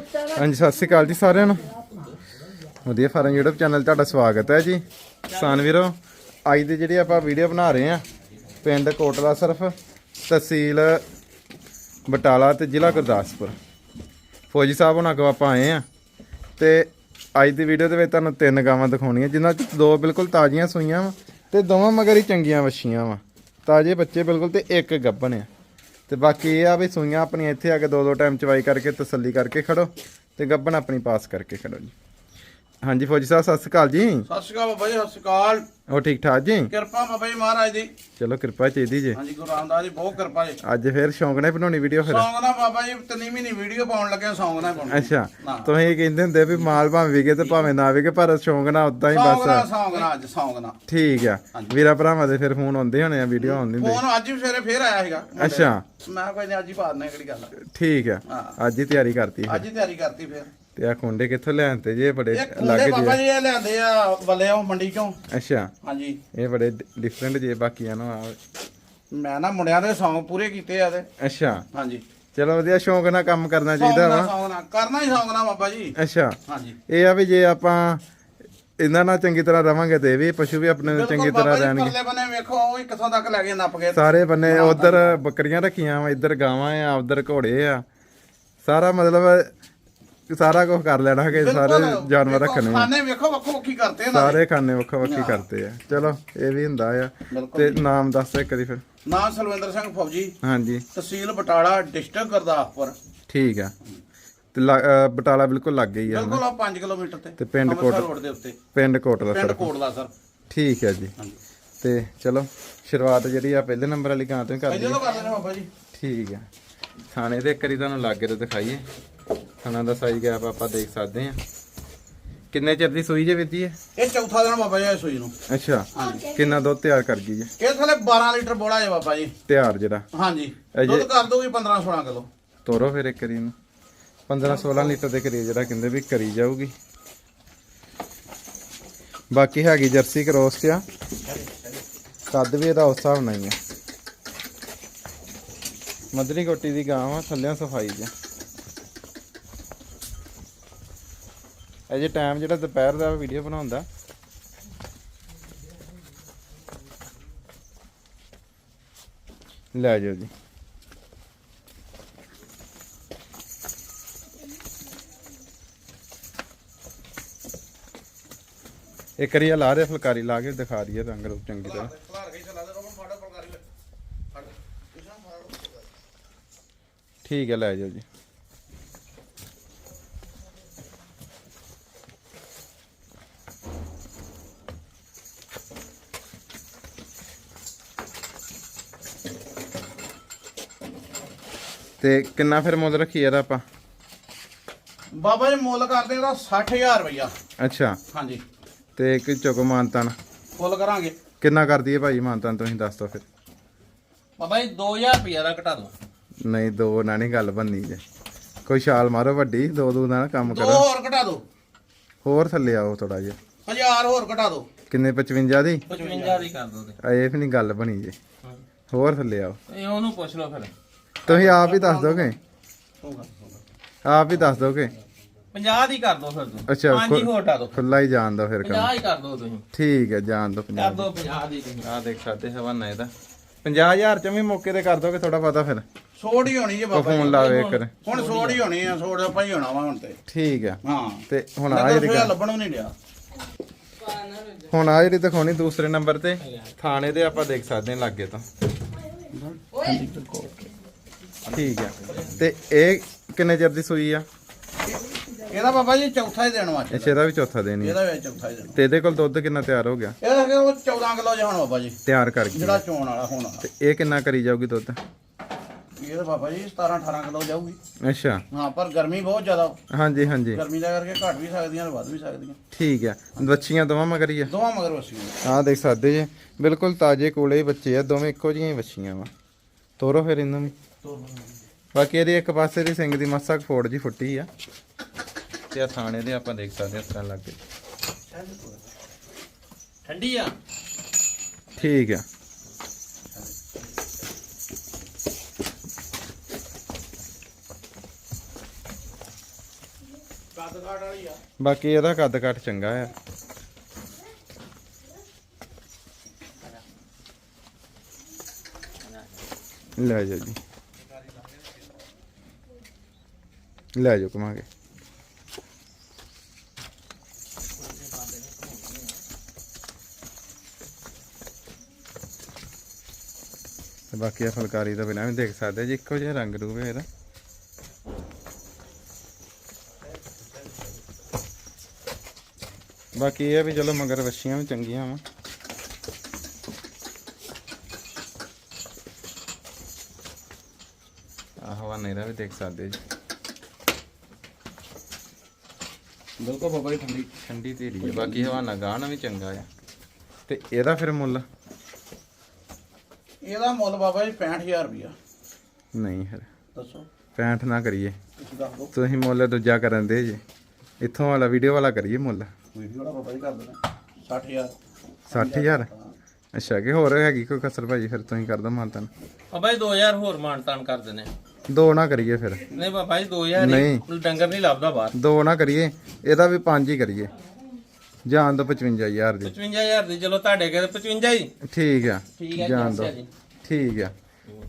ਹਾਂਜੀ, ਸਤਿ ਸ਼੍ਰੀ ਅਕਾਲ ਜੀ ਸਾਰਿਆਂ ਨੂੰ। ਵਧੀਆ ਫਾਰਮ YouTube ਚੈਨਲ ਤੁਹਾਡਾ ਸਵਾਗਤ ਹੈ ਜੀ। ਕਿਸਾਨ ਵੀਰੋ, ਅੱਜ ਦੀ ਜਿਹੜੀ ਆਪਾਂ ਵੀਡੀਓ ਬਣਾ ਰਹੇ ਆ ਪਿੰਡ ਕੋਟਲਾ ਸਰਫ, ਤਹਿਸੀਲ ਬਟਾਲਾ ਤੇ ਜ਼ਿਲ੍ਹਾ ਗੁਰਦਾਸਪੁਰ। ਫੌਜੀ ਸਾਹਿਬ ਹੁਣਾਂ ਕੋਲ ਆਪਾਂ ਆਏ ਆ ਤੇ ਅੱਜ ਦੀ ਵੀਡੀਓ ਦੇ ਵਿੱਚ ਤੁਹਾਨੂੰ ਤਿੰਨ ਗਾਵਾਂ ਦਿਖਾਉਣੀਆਂ, ਜਿਨ੍ਹਾਂ ਚ ਦੋ ਬਿਲਕੁਲ ਤਾਜ਼ੀਆਂ ਸੂਈਆਂ ਵਾ ਤੇ ਦੋਵਾਂ ਮਗਰ ਹੀ ਚੰਗੀਆਂ ਵੱਛੀਆਂ ਵਾ। ਤਾਜ਼ੇ ਬੱਚੇ ਬਿਲਕੁਲ ਤੇ ਇੱਕ ਗੱਭਣ ਆ। ਤੇ ਬਾਕੀ ਇਹ ਆ ਵੀ ਸੂਈਆਂ ਆਪਣੀਆਂ ਇੱਥੇ ਆ ਕੇ ਦੋ ਦੋ ਟਾਈਮ ਚਵਾਈ ਕਰਕੇ ਤਸੱਲੀ ਕਰਕੇ ਖੜੋ ਤੇ ਗੱਭਣ ਆਪਣੀ ਪਾਸ ਕਰਕੇ ਖੜੋ ਜੀ। ਹਾਂਜੀ ਫੌਜੀ ਸਾਹਿਬ ਸਤਿ ਸ਼੍ਰੀ ਅਕਾਲ ਜੀ। ਸਤਿ ਸ਼੍ਰੀ ਅਕਾਲ ਬਾਬਾ ਜੀ ਸਤਿ ਸ਼੍ਰੀ ਅਕਾਲ। ਉਹ ਠੀਕ ਠਾਕ ਜੀ? ਕਿਰਪਾ ਬਾਬਾ ਜੀ ਮਹਾਰਾਜ ਦੀ। ਚਲੋ ਕਿਰਪਾ ਚਾਹੀਦੀ ਜੀ। ਹਾਂਜੀ ਗੁਰੂ ਰਾਮਦਾਸ ਦੀ ਬਹੁਤ ਕਿਰਪਾ ਜੀ। ਅੱਜ ਫੇਰ ਸ਼ੌਂਕ ਨਾਲ ਬਣਾਉਣੀ ਵੀਡੀਓ ਫਿਰ? ਸੌਂਗ ਨਾ ਬਾਬਾ ਜੀ ਤਿੰਨੀ ਮਹੀਨੇ ਵੀਡੀਓ ਪਾਉਣ ਲੱਗੇ ਸੌਂਗ ਨਾ ਪਾਉਣਾ ਅੱਛਾ ਨਾ। ਤੁਸੀਂ ਕਹਿੰਦੇ ਹੁੰਦੇ ਵੀ ਮਾਲ ਭਾਵੇਂ ਵਿਗੇ ਤੇ ਭਾਵੇਂ ਨਾ ਵਿਗੇ ਪਰ ਸ਼ੌਂਕ ਨਾਲ ਉਦਾਂ ਹੀ ਸੌਂਗ ਨਾ ਬਸ ਸੌਂਗ ਨਾ ਅੱਜ ਸੌਂਗ ਨਾ ਠੀਕ ਆ। ਵੀਰਾ ਭਰਾਵਾਂ ਦੇ ਫਿਰ ਫੋਨ ਆਉਂਦੇ ਹੋਣੇ ਆ ਵੀਡੀਓ ਆਉਂਦੀ ਹੁੰਦੀ ਫੋਨ ਅੱਜ ਵੀ ਸਵੇਰੇ ਫੇਰ ਆਇਆ ਮੁੰਡੇ ਅੱਛਾ। ਮੈਂ ਕੋਈ ਨਹੀਂ ਅੱਜ ਹੀ ਪਾ ਦਿੰਦੇ ਕਿਹੜੀ ਗੱਲ। ਠੀਕ ਆ। ਹਾਂ। ਅੱਜ ਹੀ ਤਿਆਰੀ ਕਰਤੀ। ਅੱਜ ਹੀ ਤਿਆਰੀ ਕਰਤੀ ਫੇਰ। ਤੇ ਆ ਖੁੰਡੇ ਕਿੱਥੋਂ ਤੇ? ਜੇ ਬੜੇ ਇਹ ਖੁੰਡੇ ਬਾਬਾ ਜੇ ਇਹ ਲਿਆਂਦੇ ਆ ਵੱਲਿਓ ਮੰਡੀ ਚੋਂ। ਅੱਛਾ। ਹਾਂਜੀ। ਇਹ ਬੜੇ ਡਿਫਰੈਂਟ ਜੇ ਬਾਕੀਆਂ ਨੂੰ ਆ। ਮੈਂ ਨਾ ਮੁੰਡਿਆਂ ਦੇ ਸੌਂਗ ਪੂਰੇ ਕੀਤੇ ਆ ਤੇ। ਅੱਛਾ। ਹਾਂਜੀ। ਚਲੋ ਵਧੀਆ ਸ਼ੌਂਕ ਨਾਲ ਕੰਮ ਕਰਨਾ ਚਾਹੀਦਾ ਵਾ। ਸੌਂਗ ਕਰਨਾ ਹੀ ਸੌਂਗ ਨਾ ਬਾਬਾ ਜੀ। ਅੱਛਾ। ਹਾਂਜੀ। ਇਹ ਆ ਵੀ ਜੇ ਆਪਾਂ ਇਹਨਾਂ ਨਾਲ ਚੰਗੀ ਤਰ੍ਹਾਂ ਰਵਾਂਗੇ ਤੇ ਵੀ ਪਸ਼ੂ ਵੀ ਆਪਣੇ ਨਾਲ ਚੰਗੀ ਤਰ੍ਹਾਂ ਰਹਿਣਗੇ। ਪਰਲੇ ਬੰਨੇ ਵੇਖੋ ਉਹ ਹੀ ਕਿੱਥੋਂ ਤੱਕ ਲੈ ਕੇ ਨੱਪ ਗਏ ਸਾਰੇ ਬੰਨੇ ਉਧਰ ਬੱਕਰੀਆਂ ਰੱਖੀਆਂ ਵਾ ਇੱਧਰ ਗਾਵਾਂ ਆ ਉਧਰ ਘੋੜੇ ਆ। ਸਾਰਾ ਮਤਲਬ ਸਾਰਾ ਕੁਝ ਕਰ ਲੈਣਾ ਕਿ ਸਾਰੇ ਜਾਨਵਰ ਰੱਖਣੇ ਆ ਖਾਣੇ ਵੇਖੋ ਵੱਖੋ ਵੱਖੀ ਕਰਦੇ ਆ ਸਾਰੇ ਖਾਨੇ ਵੱਖੋ ਵੱਖੀ ਕਰਦੇ ਆ। ਚਲੋ ਇਹ ਵੀ ਹੁੰਦਾ ਆ। ਬਿਲਕੁਲ ਤੇ ਨਾਮ ਦੱਸ ਇੱਕ ਵਾਰੀ ਫਿਰ। ਨਾਮ ਸਲਵਿੰਦਰ ਸਿੰਘ ਫੌਜੀ। ਹਾਂਜੀ। ਤਹਿਸੀਲ ਬਟਾਲਾ ਡਿਸਟ੍ਰਿਕਟ ਗੁਰਦਾਸਪੁਰ। ਠੀਕ ਆ। ਤੇ ਲਾ- ਬਟਾਲਾ ਬਿਲਕੁਲ ਲੱਗ ਗਈ ਆ ਬਿਲਕੁਲ ਆ 5 ਕਿਲੋਮੀਟਰ ਤੇ। ਤੇ ਪਿੰਡ ਅੰਮ੍ਰਿਤਸਰ ਰੋਡ ਦੇ ਉੱਤੇ। ਪਿੰਡ ਕੋਟਲਾ ਪਿੰਡ ਸਰ ਕੋਟਲਾ ਸਰ। ਠੀਕ ਹੈ ਜੀ। ਹਾਂਜੀ। ਤੇ ਚਲੋ ਸ਼ੁਰੂਆਤ ਜਿਹੜੀ ਆ ਪਹਿਲੇ ਨੰਬਰ ਵਾਲੀ ਗਾਂ ਤੋਂ ਹੀ ਕਰਦੇ ਪਹਿਲੇ ਤੋਂ ਕਰਦੇ ਨੇ ਬਾਬਾ ਜੀ। ਠੀਕ ਹੈ ਥਾਣੇ ਤੇ ਇੱਕ ਵਾਰੀ ਤੁਹਾਨੂੰ ਲਾਗੇ ਤੇ ਦਿਖਾਈਏ। ਥਾਣਾ ਦਾ ਸਾਈਜ਼ ਗੈਪ ਆਪਾਂ ਦੇਖ ਸਕਦੇ ਆ ਕਿੰਨੇ ਚਿਰ ਦੀ ਸੂਈ ਜੇ ਵਿੱਦੀ ਹੈ ਇਹ? ਚੌਥਾ ਦਿਨ ਬਾਬਾ ਜੀ ਸੂਈ ਨੂੰ। ਅੱਛਾ ਕਿੰਨਾ ਦੁੱਧ ਤਿਆਰ ਕਰ ਗਈ ਹੈ ਇਹ ਥਲੇ 12 ਲੀਟਰ ਬੋਲਾ ਹੈ ਬਾਬਾ ਜੀ। ਤਿਆਰ ਜਿਹੜਾ। ਹਾਂਜੀ। ਦੁੱਧ ਕਰ ਦੋਗੇ 15 16 ਕਿਲੋ। ਤੋਰੋ ਫਿਰ ਇੱਕ ਵਾਰੀ ਨੂੰ 15 16 ਲੀਟਰ ਦੇ ਕਰੀਏ ਜਿਹੜਾ ਕਹਿੰਦੇ ਵੀ ਕਰੀ ਜਾਊਗੀ। ਬਾਕੀ ਹੈਗੀ ਜਰਸੀ ਕਰੋਸ ਆ ਕੱਦ ਵੀ ਇਹਦਾ ਉਸ ਹਿਸਾਬ ਨਾਲ ਹੀ ਆ। ਮਦਰੀ ਕੋਟੀ ਦੀ ਗਾਂ ਵਾ ਥੱਲਿਆਂ ਸਫ਼ਾਈ ਜੀ ਅਜੇ ਟਾਈਮ ਜਿਹੜਾ ਦੁਪਹਿਰ ਦਾ ਵੀਡੀਓ ਬਣਾਉਂਦਾ। ਲੈ ਜਾਓ ਜੀ। ਇੱਕ ਵਾਰੀ ਲਾ ਦੇ, ਫੁਲਕਾਰੀ ਲਾ ਕੇ ਦਿਖਾ ਦਈਏ ਰੰਗ ਰੂਪ ਚੰਗੀ ਤਰ੍ਹਾਂ। ਠੀਕ ਹੈ, ਲੈ ਜਾਓ ਜੀ। ਤੇ ਕਿੰਨਾ ਫਿਰ ਮੁੱਲ ਰੱਖੀ ਇਹਦਾ ਆਪਾਂ? ਬਾਬਾ ਜੀ ਮੁੱਲ ਕਰਦੇ ਇਹਦਾ 60000 ਰੁਪਇਆ ਅੱਛਾ। ਹਾਂਜੀ। ਤੇ ਇੱਕ ਚੁੱਕ ਮਾਨਤਨ। ਫੁੱਲ ਕਰਾਂਗੇ। ਕਿੰਨਾ ਕਰ ਦਈਏ ਭਾਈ ਮਾਨਤਨ ਤੁਸੀਂ ਦੱਸ ਦਿਓ ਫਿਰ। ਬਾਬਾ ਜੀ 2000 ਰੁਪਇਆ ਦਾ ਘਟਾ ਦੋ ਨਹੀਂ ਦੋ ਨਾ ਨਹੀਂ ਗੱਲ ਬੰਨੀ ਜੇ। ਕੋਈ ਛਾਲ ਮਾਰੋ ਵੱਡੀ ਦੋ ਦੋ ਨਾਲ ਕੰਮ ਦੋ ਕਰੋ। ਹੋਰ ਘਟਾ ਦੋ ਹੋਰ ਥੱਲੇ ਆਓ ਥੋੜਾ ਜਿਹਾ। 1000 ਹੋਰ ਘਟਾ ਦੋ ਕਿੰਨੇ 55 ਦੀ? 55 ਦੀ ਕਰ ਦੋ ਤੇ। ਇਹ ਵੀ ਨਹੀਂ ਗੱਲ ਬਣੀ ਜੇ। ਹੋਰ ਥੱਲੇ ਆਓ। ਇਹ ਉਹਨੂੰ ਪੁੱਛ ਲਓ ਫਿਰ। ਤੁਸੀਂ ਆਪ ਹੀ ਦੱਸ ਦੋਗੇ? ਆਪ ਹੀ ਦੱਸ ਦੋਗੇ? 50 ਦੀ ਕਰ ਦੋ ਫਿਰ ਤੂੰ। ਅੱਛਾ, ਪੰਜ ਹੀ ਖੁ- ਹੋਰ ਹਟਾ ਦੋ। ਖੁੱਲਾ ਹੀ ਜਾਣ ਦੋ ਫਿਰ 50 ਕੰਮ। ਹੀ ਕਰ ਦੋ ਤੁਸੀਂ। ਠੀਕ ਹੈ ਜਾਣ ਦੋ ਕਰ 50 ਦੋ 50 ਦੀ ਤੁਸੀਂ। ਆ ਦੇਖ ਸਕਦੇ ਹਵਾਨਾ ਇਹਦਾ। 50000 ਚ ਵੀ ਮੌਕੇ ਤੇ ਕਰ ਦੋਗੇ ਥੋੜਾ ਪਤਾ ਫਿਰ? ਸੋੜ ਹੀ ਹੋਣੀ ਜੇ ਉਹ ਬਾਬਾ ਫੋਨ ਜੀ। ਲਾਵੇ ਕਰ ਹੁਣ ਸੋੜ ਹੀ ਹੋਣੀ ਆ। ਸੋੜ ਆਪਾਂ ਹੀ ਹੋਣਾ ਵਾ ਹੁਣ ਤੇ। ਠੀਕ ਆ। ਹਾਂ। ਤੇ ਹੁਣ ਆ ਜਿਹੜੀ ਗੱਲ- ਲੱਭਣ ਨਹੀਂ ਡਿਆ। ਹੁਣ ਆ ਜਿਹੜੀ ਦਿਖਾਉਣੀ ਦੂਸਰੇ ਨੰਬਰ ਤੇ ਥਾਣੇ ਤੇ ਆਪਾਂ ਦੇਖ ਸਕਦੇ ਹਾਂ ਲਾਗੇ ਤੋਂ। ਠੀਕ ਆ। ਤੇ ਇਹ ਕਿੰਨੇ ਚਿਰ ਦੀ ਸੂਈ ਆ? ਇਹਦਾ ਬਾਬਾ ਜੀ ਚੌਥਾ ਹੀ ਦੇਣ ਵਾ ਅੱਛਾ ਇਹਦਾ ਵੀ ਚੌਥਾ ਦੇਣੀ ਆ। ਇਹਦਾ ਵੀ ਚੌਥਾ ਹੀ ਦੇਣ। ਤੇ ਇਹਦੇ ਕੋਲ ਦੁੱਧ ਕਿੰਨਾ ਤਿਆਰ ਹੋ ਗਿਆ? ਇਹਦਾ ਕਿ ਉਹ 14 ਕਿਲੋ ਜਿਹਾ ਹੁਣ ਬਾਬਾ ਜੀ। ਤਿਆਰ ਕਰ ਗਈ ਜਿਹੜਾ ਚੋਣ ਵਾਲਾ ਹੁਣ। ਤੇ ਇਹ ਕਿੰਨਾ ਕਰੀ ਜਾਊਗੀ ਦੁੱਧ? ਇਹਦਾ ਬਾਬਾ ਜੀ 17 18 ਕਿਲੋ ਜਾਊਗੀ। ਅੱਛਾ। ਹਾਂ ਪਰ ਗਰਮੀ ਬਹੁਤ ਜ਼ਿਆਦਾ। ਹਾਂਜੀ ਹਾਂਜੀ। ਗਰਮੀ ਦਾ ਕਰਕੇ ਘਟ ਵੀ ਸਕਦੀਆਂ ਤੇ ਵੱਧ ਵੀ ਸਕਦੀਆਂ। ਠੀਕ ਆ। ਬੱਚੀਆਂ ਦੋਵਾਂ ਮਗਰ ਆ? ਦੋਵਾਂ ਮਗਰ ਵਸੀਆਂ ਆਹ ਦੇਖ ਸਕਦੇ ਜੇ। ਬਿਲਕੁਲ ਤਾਜ਼ੇ ਕੋਲੇ ਹੀ ਬੱਚੇ ਆ। ਦੋਵੇਂ ਇੱਕੋ ਜਿਹੀਆਂ ਹੀ ਬੱਚੀਆਂ ਵਾ। ਤੋਰੋ ਫਿਰ ਇਹਨਾਂ ਵੀ। ਬਾਕੀ ਇਹਦੀ ਇੱਕ ਪਾਸੇ ਦੀ ਸਿੰਘ ਦੀ ਮਾਸਾ ਕੁ ਫੋੜ ਜੀ ਫੁੱਟੀ ਆ। ਤੇ ਆ ਥਾਣੇ ਦੇ ਆਪਾਂ ਦੇਖ ਸਕਦੇ ਹਾਂ ਇਸ ਤਰ੍ਹਾਂ ਲੱਗੇ ਠੰਡੀ ਆ। ਠੀਕ ਆ। ਆ। ਬਾਕੀ ਇਹਦਾ ਕੱਦ ਕੱਟ ਚੰਗਾ ਆ। ਲੈ ਜੀ। ਲੈ ਜਾਓ ਕਮਾ ਤੇ ਬਾਕੀ ਆ ਫੁਲਕਾਰੀ ਦਾ ਬਿਨਾਂ ਵੀ ਦੇਖ ਸਕਦੇ ਜੀ ਇੱਕੋ ਜਿਹਾ ਰੰਗ ਰੂਪ ਹੈ ਇਹਦਾ। ਬਾਕੀ ਇਹ ਵੀ ਚਲੋ ਮਗਰ ਵੱਛੀਆਂ ਵੀ ਚੰਗੀਆਂ ਵਾ। ਆਹ ਹਵਾ ਨੇਰਾ ਵੀ ਦੇਖ ਸਕਦੇ ਜੀ। ਬਿਲਕੁਲ ਬਾਬਾ ਜੀ ਠੰਡੀ ਠੰਡੀ ਧੀਰੀ ਹੈ ਬਾਕੀ ਹਵਾਨਾ ਗਾਣਾ ਵੀ ਚੰਗਾ ਆ। ਤੇ ਇਹਦਾ ਫਿਰ ਮੁੱਲ? ਇਹਦਾ ਮੁੱਲ ਬਾਬਾ ਜੀ 65000 ਰੁਪਇਆ ਨਹੀਂ ਫਿਰ। ਦੱਸੋ। 65 ਨਾ ਕਰੀਏ। ਤੁਸੀਂ ਦੱਸ ਦਿਓ। ਤੁਸੀਂ ਮੁੱਲ ਦੂਜਾ ਕਰਨ ਦੇ ਜੀ। ਇੱਥੋਂ ਵਾਲਾ ਵੀਡੀਓ ਵਾਲਾ ਕਰੀਏ ਮੁੱਲ? ਵੀਡੀਓ ਦਾ ਬਾਬਾ ਜੀ ਕਰ ਦੇਣਾ 60000 60000 ਅੱਛਾ ਕਿ ਹੋਰ ਹੈਗੀ ਕੋਈ ਕਸਰ ਭਾਜੀ ਫਿਰ ਤੁਸੀਂ ਕਰ ਦੋ ਮਾਨਤਨ। ਬਾਬਾ ਜੀ 2000 ਹੋਰ ਮਾਨਤਾਨ ਕਰ ਦਿੰਦੇ। ਦੋ ਨਾ ਕਰੀਏ ਫਿਰ। ਨਹੀਂ ਬਾਬਾ ਜੀ 2000 ਨਹੀਂ। ਡੰਗਰ ਨਹੀਂ ਲੱਭਦਾ ਬਾਹਰ। ਦੋ ਨਾ ਕਰੀਏ ਇਹਦਾ ਵੀ ਪੰਜ ਹੀ ਕਰੀਏ। ਜਾਣ ਦੋ 55000 ਦੀ। 55000 ਦੀ ਚਲੋ ਤੁਹਾਡੇ ਕੋਲ 55 ਹੀ। ਠੀਕ ਆ। ਠੀਕ ਹੈ ਜਾਣ ਜੀ ਦੋ। ਅੱਛਾ ਜੀ। ਠੀਕ ਆ।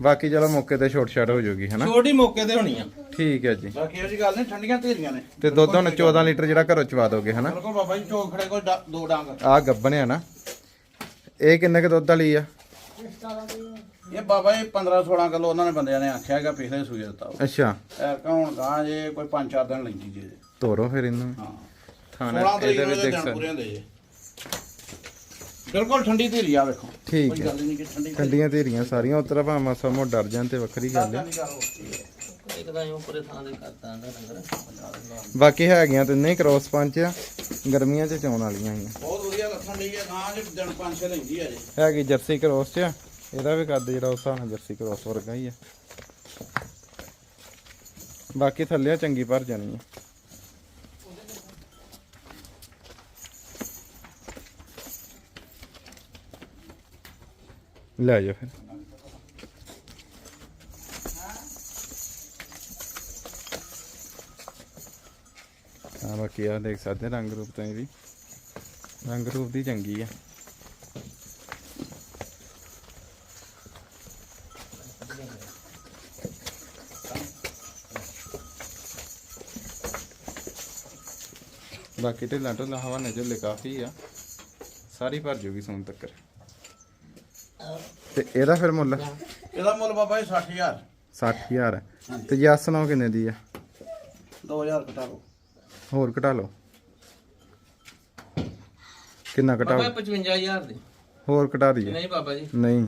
ਬਾਕੀ ਚਲੋ ਮੌਕੇ ਤੇ ਛੋਟ ਛਾਟ ਹੋ ਜਾਊਗੀ ਹਨਾ? ਛੋਟੀ ਮੌਕੇ ਤੇ ਹੋਣੀ ਆ। ਠੀਕ ਹੈ ਜੀ। ਬਾਕੀ ਇਹੋ ਜੀ ਗੱਲ ਨਹੀਂ ਠੰਡੀਆਂ ਧੀਰੀਆਂ ਨੇ। ਤੇ ਦੁੱਧ ਹੁਣ 14 ਲੀਟਰ ਜਿਹੜਾ ਘਰੋਂ ਚਵਾ ਦੋਗੇ ਹਨਾ? ਬਿਲਕੁਲ ਬਾਬਾ ਜੀ ਚੋਕ ਖੜੇ ਕੋਈ ਡਾ- ਦੋ ਡਾਂਗ। ਆ ਗੱਬਨ ਆ ਨਾ। ਇਹ ਕਿੰਨੇ ਕ ਦੁੱਧ ਵਾਲੀ ਆ? ਇਹ ਬਾਬਾ ਜੀ 15 16 ਕਿਲੋ ਉਹਨਾਂ ਨੇ ਬੰਦਿਆਂ ਨੇ ਆਖਿਆ ਹੈਗਾ ਪਿਛਲੇ ਸੂਏ ਦਿੱਤਾ। ਅੱਛਾ। ਐਰ ਕੌਣ ਗਾਂ ਜੇ ਕੋਈ 5-4 ਦਿਨ ਲੈਂਦੀ ਜੇ। ਤੋਰੋ ਫਿਰ ਇਹਨੂੰ। ਹਾਂ। ਥਾਣਾ 16 ਤਰੀਕ ਇਹਦੇ ਵਿੱਚ ਦੇਖ। ਸਕਦੇ ਪੂਰੇ ਹੁੰਦੇ ਜੇ। ਬਿਲਕੁਲ ਠੰਡੀ ਧੀਰੀ ਆ ਵੇਖੋ। ਠੀਕ ਕੋਈ ਹੈ। ਗੱਲ ਨਹੀਂ ਕਿ ਠੰਡੀ ਠੰਡੀਆਂ ਧੀਰੀਆਂ ਸਾਰੀਆਂ ਉਤਰਾ ਭਾਵੇਂ ਮਾਸਾ ਮੋ ਡਰ ਜਾਣ ਤੇ ਵੱਖਰੀ ਗੱਲ ਹੈ। ਬਾਕੀ ਹੈਗੀਆਂ ਤੇ ਨਹੀਂ ਕ੍ਰੋਸ ਪੰਚ ਆ ਗਰਮੀਆਂ ਚ ਚੌਣ ਵਾਲੀਆਂ ਹੀ ਬਹੁਤ ਵਧੀਆ ਲੱਥਣ ਲਈ ਹੈ ਗਾਂ ਜੇ ਦਿਨ 5-6 ਲੈਂਦੀ ਆ ਜੇ। ਹੈਗੀ ਜਰਸੀ ਕ੍ਰੋਸ ਚ। ਆ। ਇਹਦਾ ਵੀ ਕੱਦ ਜਿਹੜਾ ਉਸ ਹਿਸਾਬ ਨਾਲ ਜਰਸੀ ਕ੍ਰੋਸ ਵਰਗਾ ਹੀ ਆ। ਬਾਕੀ ਥੱਲੇ ਚੰਗੀ ਭਰ ਜਾਣੀ ਆ। ਲੈ ਜਾ ਫਿਰ। ਆ ਬਾਕੀ ਆ ਦੇਖ ਸਕਦੇ ਰੰਗ ਰੂਪ ਤੋਂ ਵੀ। ਰੰਗ ਰੂਪ ਦੀ ਚੰਗੀ ਆ। ਬਾਕੀ ਢਿੱਲਾਂ ਢੁੱਲਾਂ ਹਵਾ ਨੇ ਝੁੱਲੇ ਕਾਫੀ ਆ। ਸਾਰੀ ਭਰ ਜੂਗੀ ਸੋਨ ਤੱਕ ਤੇ ਇਹਦਾ ਫਿਰ ਮੁੱਲ? ਇਹਦਾ ਮੁੱਲ ਬਾਬਾ ਜੀ 60000 60000 ਹੈ ਤੇ ਜੱਸ ਨੋ ਕਿੰਨੇ ਦੀ ਆ? 2000 ਘਟਾ ਲਓ। ਹੋਰ ਘਟਾ ਲਓ। ਕਿੰਨਾ ਬਾਬਾ ਘਟਾਓ 55000 ਦੀ। ਹੋਰ ਘਟਾ ਦਈਏ। ਨਹੀਂ ਬਾਬਾ ਜੀ। ਨਹੀਂ।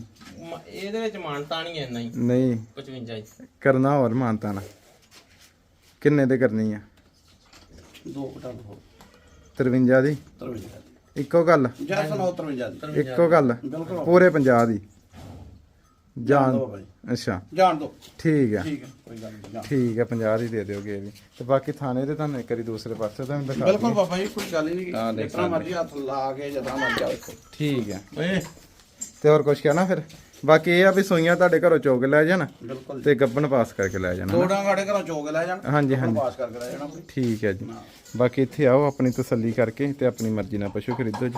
ਇਹਦੇ ਵਿੱਚ ਮਾਨਤਾਨ ਹੀ ਇੰਨਾ ਹੀ ਨਹੀਂ। 55 ਹੀ। ਕਰਨਾ ਹੋਰ ਮਾਨਤਾ ਨਾ ਕਿੰਨੇ ਦੇ ਕਰਨੀ ਆ? ਦੋ ਘਟਾ ਲਓ। 53 ਦੀ। 53 ਇੱਕੋ ਗੱਲ? ਜੈਸ ਨੋ 53 ਦੀ। ਇੱਕੋ ਗੱਲ? ਪੂਰੇ 50 ਦੀ। ਜਾਣ ਅੱਛਾ। ਜਾਣ ਦੋ। ਠੀਕ ਆ। ਠੀਕ ਹੈ ਕੋਈ ਗੱਲ ਨਹੀਂ ਜਾਣ ਠੀਕ ਆ 50 ਦੀ ਦੇ ਦਿਓਗੇ ਇਹ ਵੀ। ਤੇ ਬਾਕੀ ਥਾਣੇ ਤੇ ਤੁਹਾਨੂੰ ਇੱਕ ਵਾਰੀ ਦੂਸਰੇ ਪਾਸੇ ਤੁਹਾਨੂੰ ਦਿਖਾ ਬਿਲਕੁਲ ਦਈਏ। ਬਾਬਾ ਜੀ ਕੋਈ ਗੱਲ ਹੀ ਨਹੀਂ ਹਾਂ, ਦੇਖ ਜਿਸ ਤਰ੍ਹਾਂ ਮਰਜ਼ੀ ਹੱਥ ਲਾ ਕੇ ਜਦੋਂ ਮਰਜ਼ੀ ਵੇਖੋ ਠੀਕ ਆ। ਓਏ। ਤੇ ਹੋਰ ਕੁਝ ਕਹਿਣਾ ਫਿਰ? ਬਾਕੀ ਇਹ ਆ ਵੀ ਸੂਈਆਂ ਤੁਹਾਡੇ ਘਰੋਂ ਚੋਗ ਲੈ ਜਾਣ ਬਿਲਕੁਲ ਤੇ ਗੱਬਣ ਪਾਸ ਕਰਕੇ ਲੈ ਜਾਣਾ ਦੋ ਡਾਂਗ ਸਾਡੇ ਘਰੋਂ ਚੋਗ ਲੈ ਜਾਣ ਹਾਂਜੀ ਹਾਂਜੀ। ਪਾਸ ਕਰਕੇ ਲੈ ਜਾਣਾ। ਠੀਕ ਹੈ ਜੀ। ਬਾਕੀ ਇੱਥੇ ਆਓ ਆਪਣੀ ਤਸੱਲੀ ਕਰਕੇ ਤੇ ਆਪਣੀ ਮਰਜ਼ੀ ਨਾਲ ਪਸ਼ੂ ਖਰੀਦੋ ਜੀ।